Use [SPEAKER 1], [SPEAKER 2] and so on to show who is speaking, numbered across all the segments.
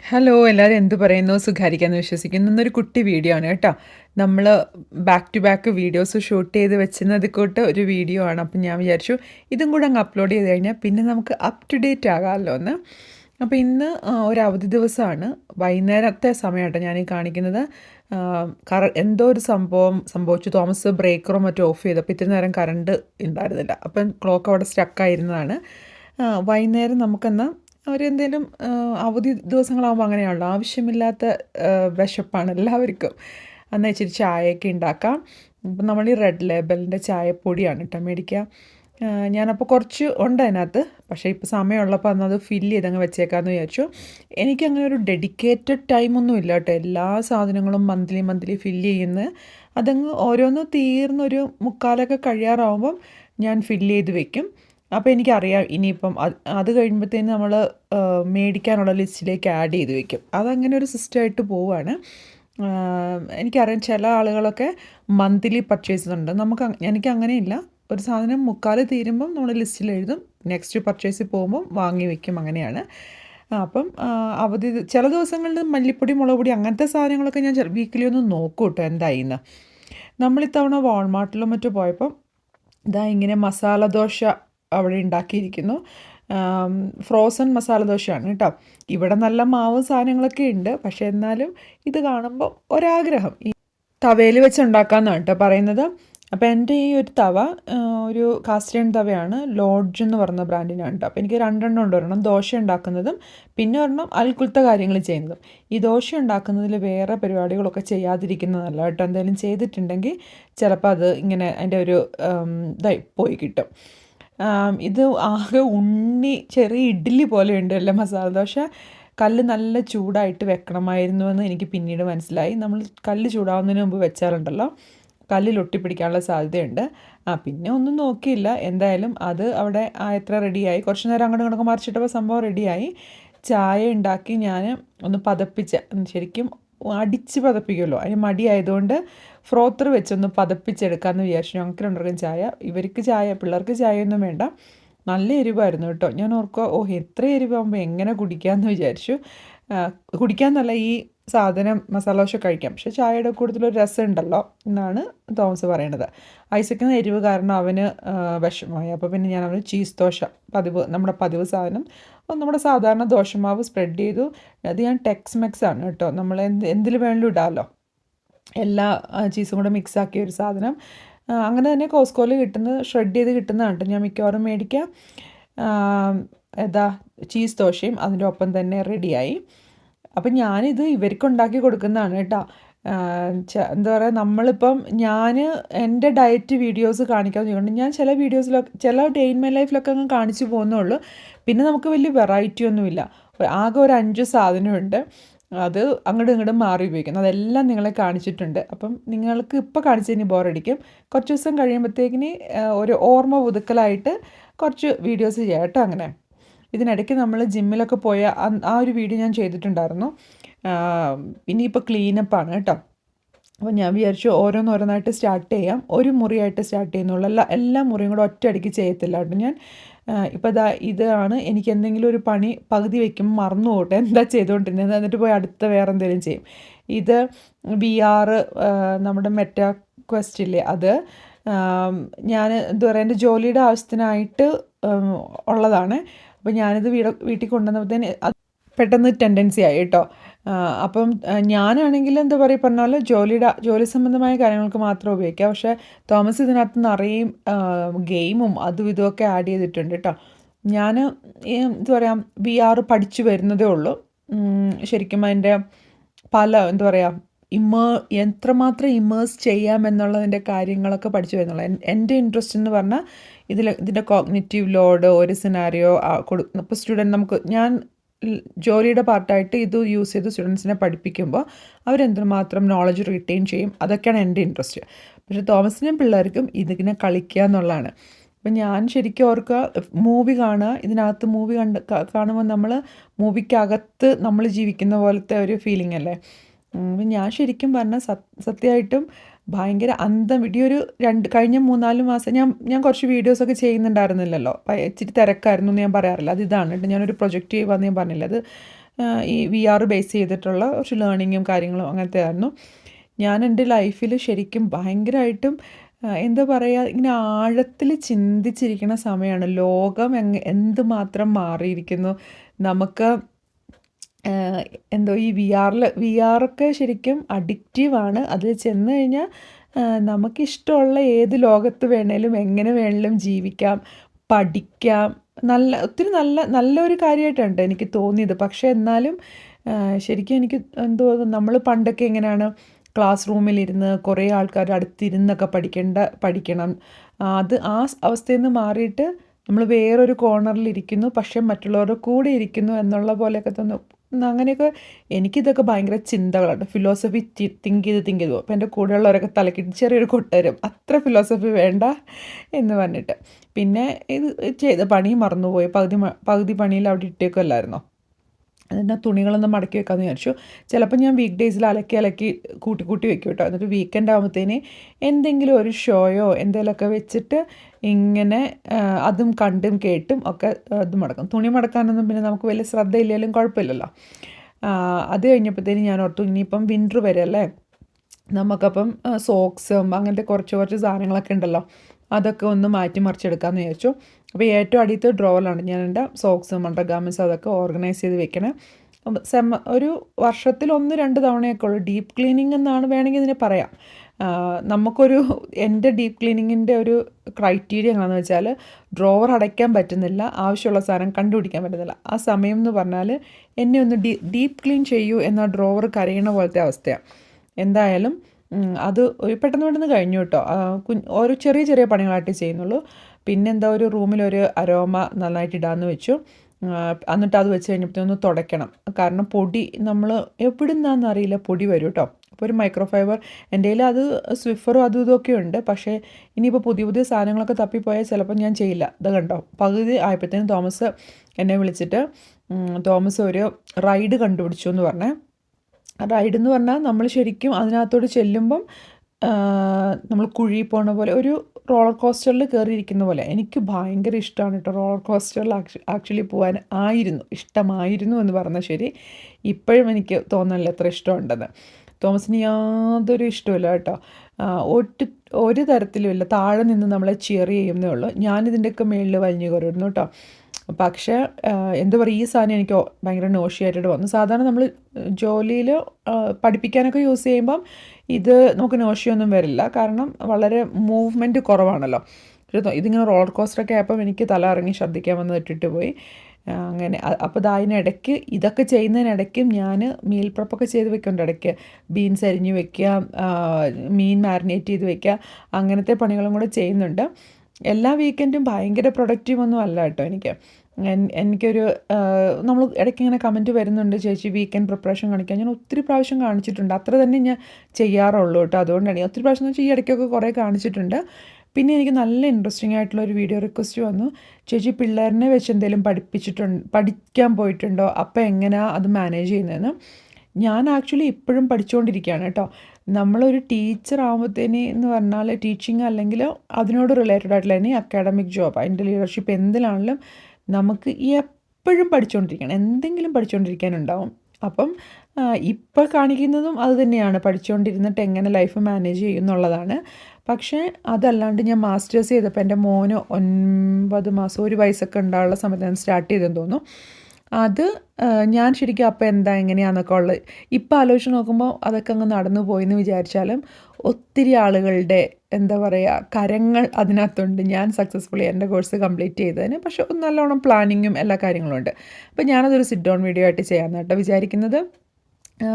[SPEAKER 1] Hello എല്ലാവരും എന്ത് പറയുന്നു? സുഖാരിക്കാന്ന് വിശ്വസിക്കുന്നു. ഇന്നൊരു കുട്ടി വീഡിയോ ആണ് കേട്ടോ. നമ്മൾ back to back videos shoot ചെയ്ത് വെച്ചിരുന്നത് കൂട്ട് ഒരു വീഡിയോ ആണ്. അപ്പം ഞാൻ വിചാരിച്ചു ഇതും കൂടെ അങ്ങ് അപ്ലോഡ് ചെയ്ത് കഴിഞ്ഞാൽ പിന്നെ നമുക്ക് അപ്പ് ടു ഡേറ്റ് ആകാമല്ലോ എന്ന്. അപ്പോൾ ഇന്ന് ഒരു അവധി ദിവസമാണ്. വൈകുന്നേരത്തെ സമയമാട്ടോ ഞാൻ കാണിക്കുന്നത്. കറ എന്തോ ഒരു സംഭവം സംഭവിച്ചു. തോമസ് ബ്രേക്കറോ മറ്റോ ഓഫ് ചെയ്തു. അപ്പോൾ ഇത്ര നേരം കറണ്ട് ഉണ്ടായിരുന്നില്ല. അപ്പം ക്ലോക്ക് അവിടെ സ്റ്റക്കായിരുന്നതാണ് വൈകുന്നേരം നമുക്കെന്നാൽ എന്തെങ്കിലും അവധി ദിവസങ്ങളാകുമ്പോൾ അങ്ങനെയാണല്ലോ. ആവശ്യമില്ലാത്ത വിശപ്പാണ് എല്ലാവർക്കും. എന്നാൽ ഇച്ചിരി ചായയൊക്കെ ഉണ്ടാക്കാം ഇപ്പം നമ്മൾ ഈ റെഡ് ലേബലിന്റെ ചായപ്പൊടിയാണ് കേട്ടോ മേടിക്കുക. ഞാനപ്പോൾ കുറച്ച് ഉണ്ട് അതിനകത്ത്. പക്ഷേ ഇപ്പോൾ സമയമുള്ളപ്പോൾ അന്നത് ഫില്ല് ചെയ്തങ്ങ് വെച്ചേക്കാമെന്ന് വിചാരിച്ചു. എനിക്കങ്ങനെ ഒരു ഡെഡിക്കേറ്റഡ് ടൈമൊന്നും ഇല്ല കേട്ടോ. എല്ലാ സാധനങ്ങളും മന്ത്ലി മന്ത്ലി ഫില്ല് ചെയ്യുന്ന അതങ്ങ് ഓരോന്ന് തീർന്നൊരു മുക്കാലൊക്കെ കഴിയാറാവുമ്പം ഞാൻ ഫില്ല് ചെയ്ത് വെക്കും. അപ്പോൾ എനിക്കറിയാം ഇനിയിപ്പം അത് അത് കഴിയുമ്പോഴത്തേന് നമ്മൾ മേടിക്കാനുള്ള ലിസ്റ്റിലേക്ക് ആഡ് ചെയ്ത് വെക്കും. അതങ്ങനെ ഒരു സിസ്റ്റമായിട്ട് പോവാണ്. എനിക്കറിയാം ചില ആളുകളൊക്കെ മന്ത്ലി പർച്ചേസ് ഉണ്ട് നമുക്ക് എനിക്ക് അങ്ങനെയില്ല ഒരു സാധനം മുക്കാൽ തീരുമ്പം നമ്മൾ ലിസ്റ്റിൽ എഴുതും. നെക്സ്റ്റ് പർച്ചേസിൽ പോകുമ്പം വാങ്ങി വെക്കും അങ്ങനെയാണ്. അപ്പം അവധി ചില ദിവസങ്ങളിൽ മല്ലിപ്പൊടി മുളക് പൊടി അങ്ങനത്തെ സാധനങ്ങളൊക്കെ ഞാൻ വീക്കിലി ഒന്ന് നോക്കും കേട്ടോ എന്തായിന്ന്. നമ്മളിത്തവണ വാൾമാർട്ടിലും മറ്റും പോയപ്പം ഇതാ ഇങ്ങനെ മസാല ദോശ അവിടെ ഉണ്ടാക്കിയിരിക്കുന്നു. ഫ്രോസൺ മസാല ദോശയാണ് കേട്ടോ. ഇവിടെ നല്ല മാവും സാധനങ്ങളൊക്കെ ഉണ്ട്. പക്ഷേ എന്നാലും ഇത് കാണുമ്പോൾ ഒരാഗ്രഹം. ഈ തവയിൽ വെച്ച് ഉണ്ടാക്കാമെന്നാണ് കേട്ടോ പറയുന്നത്. അപ്പോൾ എന്റെ ഈ ഒരു തവ ഒരു കാസ്റ്റേൺ തവയാണ് ലോഡ്ജ് എന്ന് പറഞ്ഞ ബ്രാൻഡിനാണ് കേട്ടോ. അപ്പോൾ എനിക്ക് രണ്ടെണ്ണം ഉണ്ട്. ഒരെണ്ണം ദോശ ഉണ്ടാക്കുന്നതും പിന്നെ ഒരെണ്ണം അൽക്കുലത്തെ കാര്യങ്ങൾ ചെയ്യുന്നതും. ഈ ദോശ ഉണ്ടാക്കുന്നതിൽ വേറെ പരിപാടികളൊക്കെ ചെയ്യാതിരിക്കുന്നതല്ല കേട്ടോ. എന്തെങ്കിലും ചെയ്തിട്ടുണ്ടെങ്കിൽ ചിലപ്പോൾ അത് ഇങ്ങനെ അതിന്റെ ഒരു ഇതായി പോയി കിട്ടും. ഇത് ആകെ ഉണ്ണി ചെറിയ ഇഡ്ഡലി പോലെ ഉണ്ടല്ലോ മസാല ദോശ. കല്ല് നല്ല ചൂടായിട്ട് വെക്കണമായിരുന്നു എന്ന് എനിക്ക് പിന്നീട് മനസ്സിലായി. നമ്മൾ കല്ല് ചൂടാവുന്നതിന് മുമ്പ് വെച്ചാലുണ്ടല്ലോ കല്ലിൽ ഒട്ടിപ്പിടിക്കാനുള്ള സാധ്യതയുണ്ട്. ആ പിന്നെ ഒന്നും നോക്കിയില്ല. എന്തായാലും അത് അവിടെ എത്ര റെഡിയായി. കുറച്ച് നേരം അങ്ങോട്ട് ഇങ്ങോട്ടൊക്കെ മറിച്ചിട്ടപ്പോൾ സംഭവം റെഡിയായി. ചായ ഉണ്ടാക്കി ഞാൻ ഒന്ന് പതപ്പിച്ച ശരിക്കും അടിച്ച് പതപ്പിക്കുമല്ലോ. അതിന് മടിയായതുകൊണ്ട് ഫ്രോത്തർ വെച്ചൊന്ന് പതപ്പിച്ചെടുക്കാമെന്ന് വിചാരിച്ചു. ഞങ്ങൾക്ക് രണ്ടുപേർക്കും ചായ. ഇവർക്ക് ചായ പിള്ളേർക്ക് ചായയൊന്നും വേണ്ട. നല്ല എരിവായിരുന്നു കേട്ടോ. ഞാൻ ഓർക്കുക ഓ എത്ര എരിവാകുമ്പോൾ എങ്ങനെ കുടിക്കാമെന്ന് വിചാരിച്ചു. കുടിക്കാമെന്നല്ല ഈ സാധനം മസാല ദോശ കഴിക്കാം. പക്ഷെ ചായയുടെ കൂടുതലൊരു രസം ഉണ്ടല്ലോ എന്നാണ് തോമസ് പറയണത്. ഐസക്കിന് എരിവ് കാരണം അവന് വിഷമമായി. അപ്പോൾ പിന്നെ ഞാൻ അവന് ചീസ് ദോശ പതിവ് നമ്മുടെ പതിവ് സാധനം. നമ്മുടെ സാധാരണ ദോശമാവ് സ്പ്രെഡ് ചെയ്തു. അത് ഞാൻ ടെക്സ് മെക്സ് ആണ് കേട്ടോ. നമ്മൾ എന്ത് എന്തിൽ വേണമെങ്കിലും ഇടാമല്ലോ എല്ലാ ചീസും കൂടെ മിക്സ് ആക്കിയ ഒരു സാധനം. അങ്ങനെ തന്നെ കോസ്കോയിൽ കിട്ടുന്ന ഷ്രെഡ് ചെയ്ത് കിട്ടുന്നതാണ് കേട്ടോ. ഞാൻ മിക്കവാറും മേടിക്കുക എന്താ ചീസ് ദോശയും അതിന്റെ ഒപ്പം തന്നെ റെഡിയായി അപ്പം ഞാനിത് ഇവർക്ക് ഉണ്ടാക്കി കൊടുക്കുന്നതാണ് കേട്ടോ. എന്താ പറയുക നമ്മളിപ്പം ഞാൻ എന്റെ ഡയറ്റ് വീഡിയോസ് കാണിക്കാൻ ചെയ്യുന്നുണ്ട് ഞാൻ ചില വീഡിയോസിലൊക്കെ ചില ഡേ ഇൻ മൈ ലൈഫിലൊക്കെ അങ്ങ് കാണിച്ചു പോകുന്നുള്ളൂ. പിന്നെ നമുക്ക് വലിയ വെറൈറ്റി ഒന്നുമില്ല. ആകെ ഒരു അഞ്ച് സാധനമുണ്ട്. അത് അങ്ങോട്ടും ഇങ്ങോട്ടും മാറി ഉപയോഗിക്കുന്നു. അതെല്ലാം നിങ്ങളെ കാണിച്ചിട്ടുണ്ട്. അപ്പം നിങ്ങൾക്ക് ഇപ്പോൾ കാണിച്ചതിന് ബോറടിക്കും കുറച്ച് ദിവസം കഴിയുമ്പോഴത്തേക്കിന് ഒരു ഓർമ്മ പുതുക്കലായിട്ട് കുറച്ച് വീഡിയോസ് ചെയ്യാം കേട്ടോ അങ്ങനെ. ഇതിനിടയ്ക്ക് നമ്മൾ ജിമ്മിലൊക്കെ പോയ ആ ഒരു വീഡിയോ ഞാൻ ചെയ്തിട്ടുണ്ടായിരുന്നു. ഇനിയിപ്പോൾ ക്ലീനപ്പാണ് കേട്ടോ. അപ്പോൾ ഞാൻ വിചാരിച്ചു ഓരോന്നോരോന്നായിട്ട് സ്റ്റാർട്ട് ചെയ്യാം. ഒരു മുറിയായിട്ട് സ്റ്റാർട്ട് ചെയ്യുന്നുള്ളൂ. എല്ലാ എല്ലാ മുറിയും കൂടെ ഒറ്റയടിക്ക് ചെയ്യത്തില്ല കേട്ടോ ഞാൻ. ഇപ്പോൾ ഇതാ ഇതാണ്. എനിക്ക് എന്തെങ്കിലും ഒരു പണി പകുതി വെക്കും മറന്നു പോട്ടെ. എന്താ ചെയ്തുകൊണ്ടിരുന്നത് എന്നിട്ട് പോയി അടുത്ത വേറെ എന്തെങ്കിലും ചെയ്യും. ഇത് വി ആർ നമ്മുടെ മെറ്റ ക്വസ്റ്റ് ഇല്ലേ? അത് ഞാൻ എന്താ പറയുക എന്റെ ജോലിയുടെ ആവശ്യത്തിനായിട്ട് ഉള്ളതാണ്. അപ്പോൾ ഞാനിത് വീട് വീട്ടിൽ കൊണ്ടുവന്നപ്പോഴത്തേന് പെട്ടെന്ന് ടെൻഡൻസി ആയി കേട്ടോ. അപ്പം ഞാനാണെങ്കിൽ എന്താ പറയുക പറഞ്ഞ പോലെ ജോലിയുടെ ജോലി സംബന്ധമായ കാര്യങ്ങൾക്ക് മാത്രം ഉപയോഗിക്കുക പക്ഷേ തോമസ് ഇതിനകത്ത് നിറയും ഗെയിമും അതും ഇതുമൊക്കെ ആഡ് ചെയ്തിട്ടുണ്ട് കേട്ടോ ഞാൻ എന്താ പറയുക വി ആർ പഠിച്ചു വരുന്നതേ ഉള്ളൂ. ശരിക്കും അതിന്റെ പല എന്താ പറയുക ഇമ്മേ എത്രമാത്രം ഇമേഴ്സ് ചെയ്യാമെന്നുള്ളതിന്റെ കാര്യങ്ങളൊക്കെ പഠിച്ചു വരുന്നുള്ളൂ. എന്റെ ഇൻട്രസ്റ്റ് എന്ന് പറഞ്ഞാൽ ഇതിൽ ഇതിന്റെ കോഗ്നിറ്റീവ് ലോഡ് ഒരു സിനാരിയോ കൊടു ഇപ്പോൾ സ്റ്റുഡന്റ് നമുക്ക് ഞാൻ ജോലിയുടെ പാർട്ടായിട്ട് ഇത് യൂസ് ചെയ്ത് സ്റ്റുഡൻസിനെ പഠിപ്പിക്കുമ്പോൾ അവരെന്തുമാത്രം നോളജ് റിറ്റെയിൻ ചെയ്യും? അതൊക്കെയാണ് എന്റെ ഇൻട്രസ്റ്റ് പക്ഷേ തോമസിനും പിള്ളേർക്കും ഇതിങ്ങനെ കളിക്കുക എന്നുള്ളതാണ്. അപ്പം ഞാൻ ശരിക്കും ഓർക്കുക മൂവി കാണുക ഇതിനകത്ത് മൂവി കണ്ട് കാണുമ്പോൾ നമ്മൾ മൂവിക്കകത്ത് നമ്മൾ ജീവിക്കുന്ന പോലത്തെ ഒരു ഫീലിംഗ് അല്ലേ? ഞാൻ ശരിക്കും പറഞ്ഞാൽ സത് സത്യമായിട്ടും ഭയങ്കര അന്തം വിടി. ഒരു രണ്ട് കഴിഞ്ഞ മൂന്നാൽ മാസം ഞാൻ ഞാൻ കുറച്ച് വീഡിയോസൊക്കെ ചെയ്യുന്നുണ്ടായിരുന്നില്ലല്ലോ. ഇച്ചിരി തിരക്കായിരുന്നു എന്ന് ഞാൻ പറയാറില്ല. അത് ഇതാണ് കേട്ടോ. ഞാനൊരു പ്രൊജക്റ്റ് ചെയ്യുവാന്ന് ഞാൻ പറഞ്ഞില്ല. അത് ഈ വി ആർ ബേസ് ചെയ്തിട്ടുള്ള കുറച്ച് ലേണിങ്ങും കാര്യങ്ങളും അങ്ങനത്തെ ആയിരുന്നു. ഞാൻ എന്റെ ലൈഫിൽ ശരിക്കും ഭയങ്കരമായിട്ടും എന്താ പറയുക ഇങ്ങനെ ആഴത്തിൽ ചിന്തിച്ചിരിക്കുന്ന സമയമാണ് ലോകം എങ് എന്തുമാത്രം മാറിയിരിക്കുന്നു. നമുക്ക് എന്തോ ഈ വി ആറിൽ വി ആറൊക്കെ ശരിക്കും അഡിക്റ്റീവാണ് അതിൽ ചെന്ന് കഴിഞ്ഞാൽ നമുക്കിഷ്ടമുള്ള ഏത് ലോകത്ത് വേണേലും എങ്ങനെ വേണേലും ജീവിക്കാം പഠിക്കാം. നല്ല ഒത്തിരി നല്ല നല്ലൊരു കാര്യമായിട്ടുണ്ട് എനിക്ക് തോന്നിയത്. പക്ഷേ എന്നാലും ശരിക്കും എനിക്ക് എന്തോ നമ്മൾ പണ്ടൊക്കെ എങ്ങനെയാണ് ക്ലാസ് റൂമിലിരുന്ന് കുറേ ആൾക്കാർ അടുത്തിരുന്നൊക്കെ പഠിക്കേണ്ട പഠിക്കണം. അത് ആ അവസ്ഥയിൽ നിന്ന് മാറിയിട്ട് നമ്മൾ വേറൊരു കോർണറിലിരിക്കുന്നു പക്ഷേ മറ്റുള്ളവരുടെ കൂടെ ഇരിക്കുന്നു എന്നുള്ള പോലെയൊക്കെ തോന്നും. അങ്ങനെയൊക്കെ എനിക്കിതൊക്കെ ഭയങ്കര ചിന്തകളാണ്. ഫിലോസഫി തിങ്ക് ചെയ്ത് തിങ്ക് ചെയ്തു. അപ്പോൾ എന്റെ കൂടെയുള്ളവരൊക്കെ തലക്കിട്ട് ചെറിയൊരു കൊട്ടരും അത്ര ഫിലോസഫി വേണ്ട എന്ന് പറഞ്ഞിട്ട്. പിന്നെ ഇത് ചെയ്ത പണി മറന്നുപോയി. പകുതി പകുതി പണിയിൽ അവിടെ ഇട്ടേക്കുമല്ലായിരുന്നോ അതിന്റെ തുണികളൊന്നും മടക്കി വെക്കാമെന്ന് വിചാരിച്ചു. ചിലപ്പോൾ ഞാൻ വീക്ക് ഡേയ്സിൽ അലക്കി അലക്കി കൂട്ടി കൂട്ടി വെക്കും കേട്ടോ. എന്നിട്ട് വീക്കെൻഡ് ആകുമ്പോഴത്തേന് എന്തെങ്കിലും ഒരു ഷോയോ എന്തെങ്കിലുമൊക്കെ വെച്ചിട്ട് ഇങ്ങനെ അതും കണ്ടും കേട്ടും ഒക്കെ അത് മടക്കും. തുണി മടക്കാനൊന്നും പിന്നെ നമുക്ക് വലിയ ശ്രദ്ധയില്ലെങ്കിലും കുഴപ്പമില്ലല്ലോ. അത് കഴിഞ്ഞപ്പോഴത്തേന് ഞാൻ ഓർത്തു ഇനിയിപ്പം വിന്റർ വരെയല്ലേ? നമുക്കപ്പം സോക്സും അങ്ങനത്തെ കുറച്ച് കുറച്ച് സാധനങ്ങളൊക്കെ ഉണ്ടല്ലോ. അതൊക്കെ ഒന്ന് മാറ്റി മറിച്ചെടുക്കാമെന്ന് വിചാരിച്ചു. അപ്പോൾ ഏറ്റവും അടിയത്തെ ഡ്രോവറിലാണ് ഞാൻ എന്റെ സോക്സും അണ്ടർഗാർമെൻസ് അതൊക്കെ ഓർഗനൈസ് ചെയ്ത് വെക്കണേ. സെമ ഒരു വർഷത്തിൽ ഒന്ന് രണ്ട് തവണയൊക്കെ ഉള്ളൂ. ഡീപ്പ് ക്ലീനിങ് എന്നാണ് വേണമെങ്കിൽ ഇതിനെ പറയാം. നമുക്കൊരു എന്റെ ഡീപ്പ് ക്ലീനിങ്ങിന്റെ ഒരു ക്രൈറ്റീരിയ എങ്ങനെയാണെന്ന് വെച്ചാൽ ഡ്രോവർ അടയ്ക്കാൻ പറ്റുന്നില്ല ആവശ്യമുള്ള സാധനം കണ്ടുപിടിക്കാൻ പറ്റുന്നില്ല. ആ സമയം എന്ന് പറഞ്ഞാൽ എന്നെ ഒന്ന് ഡീ ഡീപ്പ് ക്ലീൻ ചെയ്യൂ എന്ന ഡ്രോവർ കരയണ പോലത്തെ അവസ്ഥയാണ്. എന്തായാലും അത് ഒരു പെട്ടെന്ന് പെട്ടെന്ന് കഴിഞ്ഞു കേട്ടോ. ഓരോ ചെറിയ ചെറിയ പണികളായിട്ട് ചെയ്യുന്നുള്ളൂ. പിന്നെന്താ ഒരു റൂമിൽ ഒരു അരോമ നന്നായിട്ട് ഇടാന്ന് വെച്ചു. എന്നിട്ട് അത് വെച്ച് കഴിഞ്ഞപ്പോഴത്തേന്ന് തുടയ്ക്കണം. കാരണം പൊടി നമ്മൾ എവിടെ നിന്നാണെന്ന് അറിയില്ല പൊടി വരും കേട്ടോ. അപ്പോൾ ഒരു മൈക്രോ ഫൈബർ എന്റെ കയ്യിൽ അത് സ്വിഫറും അതും ഇതൊക്കെ ഉണ്ട്. പക്ഷേ ഇനിയിപ്പോൾ പുതിയ പുതിയ സാധനങ്ങളൊക്കെ തപ്പിപ്പോയാൽ ചിലപ്പോൾ ഞാൻ ചെയ്യില്ല. ഇത് കണ്ടോ? പകുതി ആയപ്പോഴത്തേനും തോമസ് എന്നെ വിളിച്ചിട്ട് തോമസ് ഒരു റൈഡ് കണ്ടുപിടിച്ചു എന്ന് പറഞ്ഞേ. റൈഡ് എന്ന് പറഞ്ഞാൽ നമ്മൾ ശരിക്കും അതിനകത്തോട് ചെല്ലുമ്പം നമ്മൾ കുഴി പോണ പോലെ ഒരു റോളർ കോസ്റ്ററിൽ കയറിയിരിക്കുന്ന പോലെ. എനിക്ക് ഭയങ്കര ഇഷ്ടമാണ് കേട്ടോ റോളർ കോസ്റ്ററിൽ ആക്ച്വലി പോകാൻ ആയിരുന്നു ഇഷ്ടമായിരുന്നു എന്ന് പറഞ്ഞാൽ ശരി. ഇപ്പോഴും എനിക്ക് തോന്നണില്ല എത്ര ഇഷ്ടമുണ്ടെന്ന്. തോമസിന് യാതൊരു ഇഷ്ടമില്ല കേട്ടോ. ഒട്ട് ഒരു തരത്തിലുമില്ല താഴെ നിന്ന് നമ്മളെ ചിയർ ചെയ്യുന്നേ ഉള്ളൂ. ഞാനിതിന്റെയൊക്കെ മേളിൽ വലിഞ്ഞു കയറിയിരുന്നു കേട്ടോ പക്ഷേ എന്താ പറയുക ഈ സാധനം എനിക്ക് ഭയങ്കര നോഷിയായിട്ട് വന്നു. സാധാരണ നമ്മൾ ജോലിയിൽ പഠിപ്പിക്കാനൊക്കെ യൂസ് ചെയ്യുമ്പം ഇത് നമുക്ക് നോഷിയൊന്നും വരില്ല. കാരണം വളരെ മൂവ്മെന്റ് കുറവാണല്ലോ. ഇതിങ്ങനെ റോളർ കോസ്റ്ററൊക്കെ ആയപ്പം എനിക്ക് തല ഇറങ്ങി ശ്രദ്ധിക്കാൻ വന്ന് ഇട്ടിട്ട് പോയി. അങ്ങനെ അപ്പോൾ അതിനിടയ്ക്ക് ഇതൊക്കെ ചെയ്യുന്നതിനിടയ്ക്കും ഞാൻ മീൽ പ്രപ്പൊക്കെ ചെയ്ത് വെക്കുന്നുണ്ട്. ഇടയ്ക്ക് ബീൻസ് അരിഞ്ഞ് വെക്കുക മീൻ മാരിനേറ്റ് ചെയ്ത് വെക്കുക അങ്ങനത്തെ പണികളും കൂടെ ചെയ്യുന്നുണ്ട്. എല്ലാ വീക്കെൻഡും ഭയങ്കര പ്രൊഡക്റ്റീവ് ഒന്നും അല്ല കേട്ടോ എനിക്ക്. എനിക്കൊരു നമ്മൾ ഇടയ്ക്ക് ഇങ്ങനെ കമന്റ് വരുന്നുണ്ട് ചേച്ചി വീക്കെൻഡ് പ്രിപ്പറേഷൻ കാണിക്കാൻ. ഞാൻ ഒത്തിരി പ്രാവശ്യം കാണിച്ചിട്ടുണ്ട്. അത്ര തന്നെ ഞാൻ ചെയ്യാറുള്ളൂ കേട്ടോ. അതുകൊണ്ടാണ് ഒത്തിരി പ്രാവശ്യം എന്ന് വെച്ചാൽ ഈ ഇടയ്ക്കൊക്കെ കുറേ കാണിച്ചിട്ടുണ്ട്. പിന്നെ എനിക്ക് നല്ല ഇൻട്രസ്റ്റിംഗ് ആയിട്ടുള്ള ഒരു വീഡിയോ റിക്വസ്റ്റ് വന്നു. ചേച്ചി പിള്ളേരിനെ വെച്ച് എന്തെങ്കിലും പഠിപ്പിച്ചിട്ടുണ്ട് പഠിക്കാൻ പോയിട്ടുണ്ടോ? അപ്പോൾ എങ്ങനെയാണ് അത് മാനേജ് ചെയ്യുന്നതെന്ന്? ഞാൻ ആക്ച്വലി ഇപ്പോഴും പഠിച്ചുകൊണ്ടിരിക്കുകയാണ് കേട്ടോ. നമ്മളൊരു ടീച്ചർ ആകുമ്പോഴത്തേന് എന്ന് പറഞ്ഞാൽ ടീച്ചിങ് അല്ലെങ്കിൽ അതിനോട് റിലേറ്റഡ് ആയിട്ടുള്ള ഇനി അക്കാഡമിക് ജോബ് അതിന്റെ ലീഡർഷിപ്പ് എന്തിലാണെങ്കിലും നമുക്ക് എപ്പോഴും പഠിച്ചുകൊണ്ടിരിക്കണം എന്തെങ്കിലും പഠിച്ചുകൊണ്ടിരിക്കാനുണ്ടാവും അപ്പം ഇപ്പോൾ കാണിക്കുന്നതും അത് തന്നെയാണ്. പഠിച്ചുകൊണ്ടിരുന്നിട്ട് എങ്ങനെ ലൈഫ് മാനേജ് ചെയ്യും എന്നുള്ളതാണ്. പക്ഷേ അതല്ലാണ്ട് ഞാൻ മാസ്റ്റേഴ്സ് ചെയ്തപ്പോൾ എന്റെ മോന് ഒൻപത് മാസം ഒരു വയസ്സൊക്കെ ഉണ്ടാവുള്ള സമയത്ത് ഞാൻ സ്റ്റാർട്ട് ചെയ്തെന്ന് തോന്നുന്നു. അത് ഞാൻ ശരിക്കും അപ്പോൾ എന്താ എങ്ങനെയാണെന്നൊക്കെ ഉള്ളത് ഇപ്പം ആലോചിച്ച് നോക്കുമ്പോൾ അതൊക്കെ അങ്ങ് നടന്നു പോയെന്ന് വിചാരിച്ചാലും ഒത്തിരി ആളുകളുടെ എന്താ പറയുക കരങ്ങൾ അതിനകത്തുണ്ട്. ഞാൻ സക്സസ്ഫുള്ളി എന്റെ കോഴ്സ് കംപ്ലീറ്റ് ചെയ്തതിന്. പക്ഷേ നല്ലോണം പ്ലാനിങ്ങും എല്ലാ കാര്യങ്ങളും ഉണ്ട്. അപ്പോൾ ഞാനതൊരു സിറ്റ് ഡൗൺ വീഡിയോ ആയിട്ട് ചെയ്യാമെന്ന് കേട്ടോ വിചാരിക്കുന്നത്.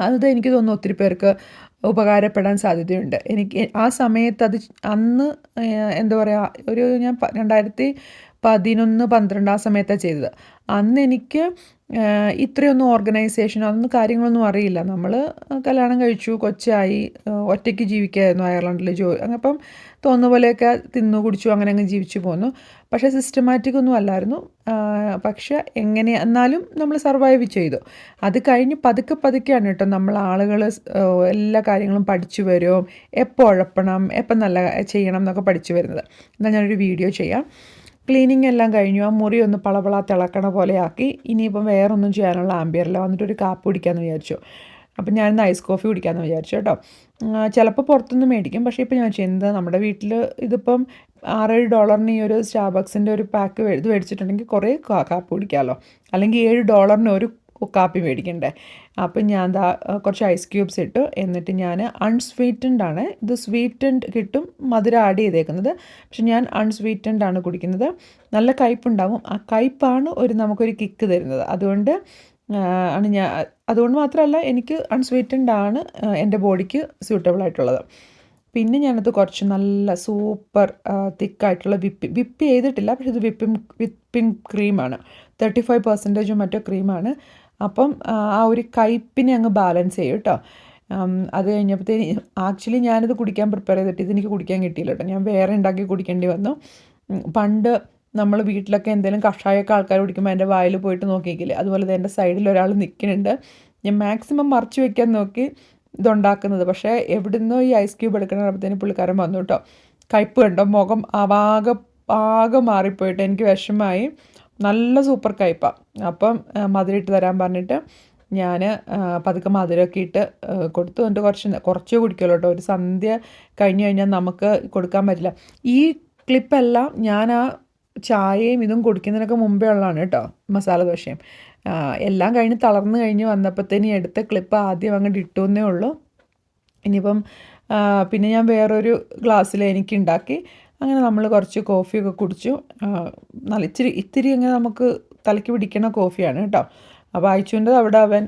[SPEAKER 1] അത് എനിക്ക് തോന്നുന്നു ഒത്തിരി പേർക്ക് ഉപകാരപ്പെടാൻ സാധ്യതയുണ്ട്. എനിക്ക് ആ സമയത്ത് അത് അന്ന് എന്താ പറയുക ഒരു ഞാൻ രണ്ടായിരത്തി പതിനൊന്ന് പന്ത്രണ്ട് ആ സമയത്താണ് ചെയ്തത്. അന്ന് എനിക്ക് ഇത്രയൊന്നും ഓർഗനൈസേഷനോ അതൊന്നും കാര്യങ്ങളൊന്നും അറിയില്ല. നമ്മൾ കല്യാണം കഴിച്ചു കൊച്ചായി ഒറ്റയ്ക്ക് ജീവിക്കായിരുന്നു അയർലൻഡിൽ ജോ അപ്പം തോന്നുന്ന പോലെയൊക്കെ തിന്നു കുടിച്ചു അങ്ങനെ അങ്ങ് ജീവിച്ചു പോന്നു. പക്ഷേ സിസ്റ്റമാറ്റിക് ഒന്നും അല്ലായിരുന്നു. പക്ഷേ എങ്ങനെ എന്നാലും നമ്മൾ സർവൈവ് ചെയ്തു. അത് കഴിഞ്ഞ് പതുക്കെ പതുക്കെയാണ് കേട്ടോ നമ്മൾ ആളുകൾ എല്ലാ കാര്യങ്ങളും പഠിച്ചു വരും. എപ്പോൾ ഉഴപ്പണം എപ്പം നല്ല ചെയ്യണം എന്നൊക്കെ പഠിച്ചു വരുന്നത്. എന്നാൽ ഞാനൊരു വീഡിയോ ചെയ്യാം. ക്ലീനിങ് എല്ലാം കഴിഞ്ഞു. ആ മുറി ഒന്ന് പളപള തിളക്കണ പോലെ ആക്കി ഇനിയിപ്പം വേറൊന്നും ചെയ്യാനുള്ള ആംബിയറില്ല. വന്നിട്ട് ഒരു കാപ്പ് കുടിക്കാമെന്ന് വിചാരിച്ചു. അപ്പം ഞാനിന്ന് ഐസ് കോഫി കുടിക്കാമെന്ന് വിചാരിച്ചു കേട്ടോ. ചിലപ്പോൾ പുറത്തുനിന്ന് മേടിക്കും. പക്ഷേ ഇപ്പോൾ ഞാൻ ചെയ്യുന്നത് നമ്മുടെ വീട്ടിൽ ഇതിപ്പം ആറേഴ് ഡോളറിന് ഈ ഒരു സ്റ്റാർബക്സിന്റെ ഒരു പാക്ക് ഇത് മേടിച്ചിട്ടുണ്ടെങ്കിൽ കുറേ കാപ്പ് കുടിക്കാമല്ലോ. അല്ലെങ്കിൽ ഏഴ് ഡോളറിന് ഒരു കാപ്പി മേടിക്കണ്ടേ? അപ്പം ഞാൻ എന്താ കുറച്ച് ഐസ് ക്യൂബ്സ് ഇട്ടു. എന്നിട്ട് ഞാൻ അൺസ്വീറ്റൻഡ് ആണ്. ഇത് സ്വീറ്റൻഡ് കിട്ടും. മധുരം ആഡ് ചെയ്തേക്കുന്നത്. പക്ഷെ ഞാൻ അൺസ്വീറ്റൻഡ് ആണ് കുടിക്കുന്നത്. നല്ല കയ്പുണ്ടാവും. ആ കയ്പാണ് ഒരു നമുക്കൊരു കിക്ക് തരുന്നത്. അതുകൊണ്ട് ആണ് ഞാൻ അതുകൊണ്ട് മാത്രമല്ല എനിക്ക് അൺസ്വീറ്റൻഡ് ആണ് എന്റെ ബോഡിക്ക് സ്യൂട്ടബിൾ ആയിട്ടുള്ളത്. പിന്നെ ഞാനത് കുറച്ച് നല്ല സൂപ്പർ തിക്കായിട്ടുള്ള വിപ്പ് വിപ്പ് ചെയ്തിട്ടില്ല. പക്ഷെ ഇത് വിപ്പിംഗ് വിപ്പിംഗ് ക്രീമാണ് തേർട്ടി ഫൈവ് പെർസെന്റേജും മറ്റോ ക്രീമാണ് അപ്പം ആ ഒരു കയ്പ്പിനെ അങ്ങ് ബാലൻസ് ചെയ്യും കേട്ടോ. അത് കഴിഞ്ഞപ്പോഴത്തേന് ആക്ച്വലി ഞാനിത് കുടിക്കാൻ പ്രിപ്പയർ ചെയ്തിട്ട് ഇതെനിക്ക് കുടിക്കാൻ കിട്ടിയില്ല കേട്ടോ. ഞാൻ വേറെ ഉണ്ടാക്കി കുടിക്കേണ്ടി വന്നു. പണ്ട് നമ്മൾ വീട്ടിലൊക്കെ എന്തെങ്കിലും കഷായമൊക്കെ ആൾക്കാർ കുടിക്കുമ്പോൾ എന്റെ വായിൽ പോയിട്ട് നോക്കിക്കില്ലേ അതുപോലെ തന്നെ എന്റെ സൈഡിൽ ഒരാൾ നിൽക്കുന്നുണ്ട് ഞാൻ മാക്സിമം മറച്ചു വെക്കാൻ നോക്കി ഇതുണ്ടാക്കുന്നത് പക്ഷേ എവിടുന്നോ ഈ ഐസ് ക്യൂബ് എടുക്കണപ്പോഴത്തേന് പുള്ളിക്കാരൻ വന്നു കേട്ടോ. കയ്പ് കണ്ടോ? മുഖം ആവാകെ ആകെ മാറിപ്പോയിട്ട് എനിക്ക് വിഷമമായി. നല്ല സൂപ്പർ കയ്പ അപ്പം മധുരം തരാൻ പറഞ്ഞിട്ട് ഞാൻ പതുക്കെ മധുരമൊക്കെ ഇട്ട് കൊടുത്തു. എന്നിട്ട് കുറച്ച് കുറച്ച് കുടിക്കുമല്ലോ കേട്ടോ. ഒരു സന്ധ്യ കഴിഞ്ഞ് കഴിഞ്ഞാൽ നമുക്ക് കൊടുക്കാൻ പറ്റില്ല. ഈ ക്ലിപ്പെല്ലാം ഞാൻ ആ ചായയും ഇതും കുടിക്കുന്നതിനൊക്കെ മുമ്പേ ഉള്ളതാണ് കേട്ടോ മസാല ദോശയും. എല്ലാം കഴിഞ്ഞ് തളർന്നു കഴിഞ്ഞ് വന്നപ്പോഴത്തേനും എടുത്ത ക്ലിപ്പ് ആദ്യം അങ്ങോട്ട് ഇട്ടു എന്നേ ഉള്ളൂ. ഇനിയിപ്പം പിന്നെ ഞാൻ വേറൊരു ഗ്ലാസ്സിൽ എനിക്ക് ഉണ്ടാക്കി അങ്ങനെ നമ്മൾ കുറച്ച് കോഫിയൊക്കെ കുടിച്ചു. നല്ല ഇച്ചിരി ഇത്തിരി അങ്ങനെ നമുക്ക് തലയ്ക്ക് പിടിക്കണ കോഫിയാണ് കേട്ടോ. അപ്പോൾ അയച്ചുകൊണ്ട് അവിടെ അവൻ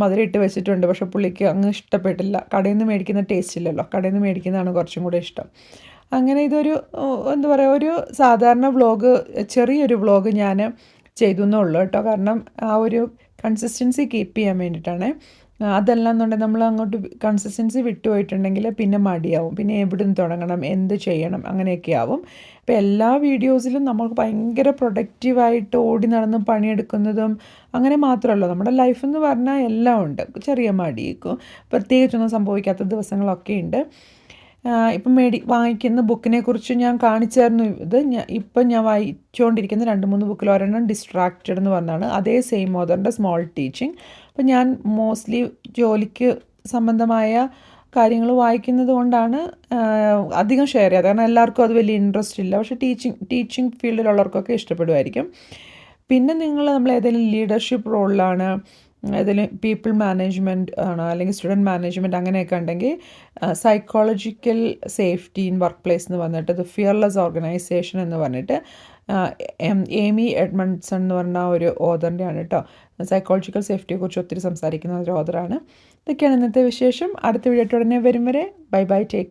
[SPEAKER 1] മധുരം ഇട്ട് വെച്ചിട്ടുണ്ട്. പക്ഷെ പുള്ളിക്ക് അങ്ങ് ഇഷ്ടപ്പെട്ടില്ല. കടയിൽ നിന്ന് മേടിക്കുന്ന ടേസ്റ്റ് ഇല്ലല്ലോ. കടയിൽ നിന്ന് മേടിക്കുന്നതാണ് കുറച്ചും കൂടെ ഇഷ്ടം. അങ്ങനെ ഇതൊരു എന്താ പറയുക ഒരു സാധാരണ വ്ളോഗ് ചെറിയൊരു വ്ളോഗ് ഞാൻ ചെയ്തു എന്നുള്ളൂ കേട്ടോ. കാരണം ആ ഒരു കൺസിസ്റ്റൻസി കീപ്പ് ചെയ്യാൻ വേണ്ടിയിട്ടാണ്. അതല്ല എന്നുണ്ടെങ്കിൽ നമ്മൾ അങ്ങോട്ട് കൺസിസ്റ്റൻസി വിട്ടുപോയിട്ടുണ്ടെങ്കിൽ പിന്നെ മടിയാവും. പിന്നെ എവിടെ നിന്ന് തുടങ്ങണം എന്ത് ചെയ്യണം അങ്ങനെയൊക്കെ ആവും. അപ്പോൾ എല്ലാ വീഡിയോസിലും നമുക്ക് ഭയങ്കര പ്രൊഡക്റ്റീവായിട്ട് ഓടി നടന്ന് പണിയെടുക്കുന്നതും അങ്ങനെ മാത്രമല്ല. നമ്മുടെ ലൈഫ് എന്ന് പറഞ്ഞാൽ എല്ലാം ഉണ്ട്. ചെറിയ മടിയേക്കും പ്രത്യേകിച്ചൊന്നും സംഭവിക്കാത്ത ദിവസങ്ങളൊക്കെ ഉണ്ട്. ഇപ്പം മേടി വാങ്ങിക്കുന്ന ബുക്കിനെ കുറിച്ച് ഞാൻ കാണിച്ചായിരുന്നു ഇത്. ഞാൻ ഇപ്പം ഞാൻ വായിച്ചുകൊണ്ടിരിക്കുന്ന രണ്ട് മൂന്ന് ബുക്കിൽ ഒരെണ്ണം ഡിസ്ട്രാക്റ്റഡ് എന്ന് പറഞ്ഞാണ് അതേ സെയിം ഓതറിന്റെ സ്മോൾ ടീച്ചിങ് അപ്പം ഞാൻ മോസ്റ്റ്ലി ജോലിക്ക് സംബന്ധമായ കാര്യങ്ങൾ വായിക്കുന്നത് കൊണ്ടാണ് അധികം ഷെയർ ചെയ്യാതെ കാരണം എല്ലാവർക്കും അത് വലിയ ഇൻട്രസ്റ്റ് ഇല്ല. പക്ഷേ ടീച്ചിങ് ടീച്ചിങ് ഫീൽഡിലുള്ളവർക്കൊക്കെ ഇഷ്ടപ്പെടുമായിരിക്കും. പിന്നെ നിങ്ങൾ നമ്മൾ ഏതെങ്കിലും ലീഡർഷിപ്പ് റോളിലാണ് ഏതെങ്കിലും പീപ്പിൾ മാനേജ്മെന്റ് ആണ് അല്ലെങ്കിൽ സ്റ്റുഡന്റ് മാനേജ്മെന്റ് അങ്ങനെയൊക്കെ ഉണ്ടെങ്കിൽ psychological safety in work place എന്ന് പറഞ്ഞിട്ട് ദ ഫിയർലെസ് ഓർഗനൈസേഷൻ എന്ന് പറഞ്ഞിട്ട് എമി എഡ്മണ്ട്സൺ എന്ന് പറഞ്ഞ ഒരു ഓതറിന്റെയാണ് കേട്ടോ സൈക്കോളജിക്കൽ സേഫ്റ്റിയെക്കുറിച്ച് ഒത്തിരി സംസാരിക്കുന്ന ഒരു ഓതറാണ് ഇതൊക്കെയാണ് ഇന്നത്തെ വിശേഷം. അടുത്ത വീഡിയോ ഉടനെ വരും വരെ. Bye bye take